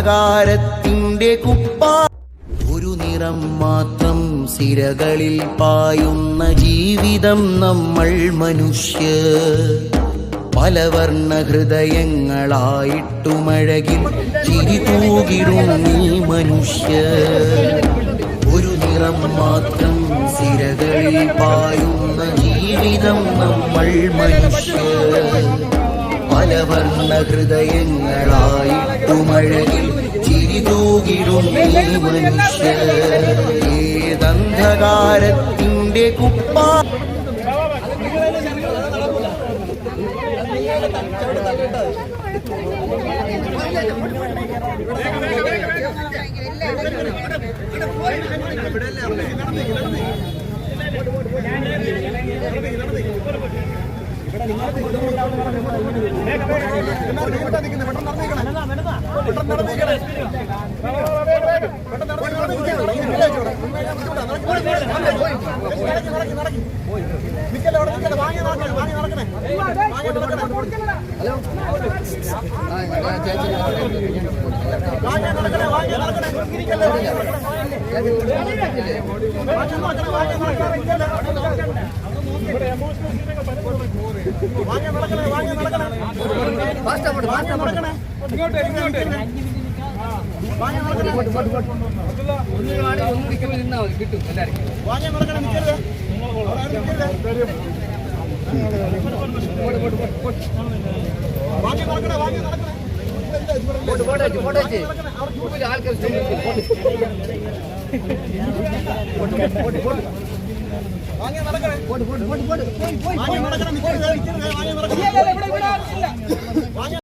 ഏതന്ധകാരത്തിന്റെ കുപ്പ ഒരു നിറം മാത്രം സിരകളിൽ പായുന്ന ജീവിതം നമ്മൾ മനുഷ്യ. പലവർണ ഹൃദയങ്ങളായിട്ടുമഴകിൽ ചിരി തൂകിടും നീ മനുഷ്യ. ഒരു നിറം മാത്രം സിരകളിൽ പായുന്ന ജീവിതം നമ്മൾ മനുഷ്യ. പലവർണ ഹൃദയങ്ങളായിട്ടുമഴകിൽ ചിരി ഏതന്ധകാരത്തിന്റെ കുപ്പ ഇവിടെ നിങ്ങൾ നടന്നിരിക്കണേ നടന്നിരിക്കണേ വാങ്ങി നടക്കണേ വാങ്ങി നടക്കണേ ഇങ്ങോട്ട് ഇങ്ങോട്ട്. കിട്ടും എല്ലാവർക്കും ആൾക്കാർ വാങ്ങി നടക്കണേ പോട്ട് പോട്ട് പോട്ട് പോട്ട് പോയി പോയി നടക്കണം ഇവിടെ ഇവിടെ ആവശ്യമില്ല.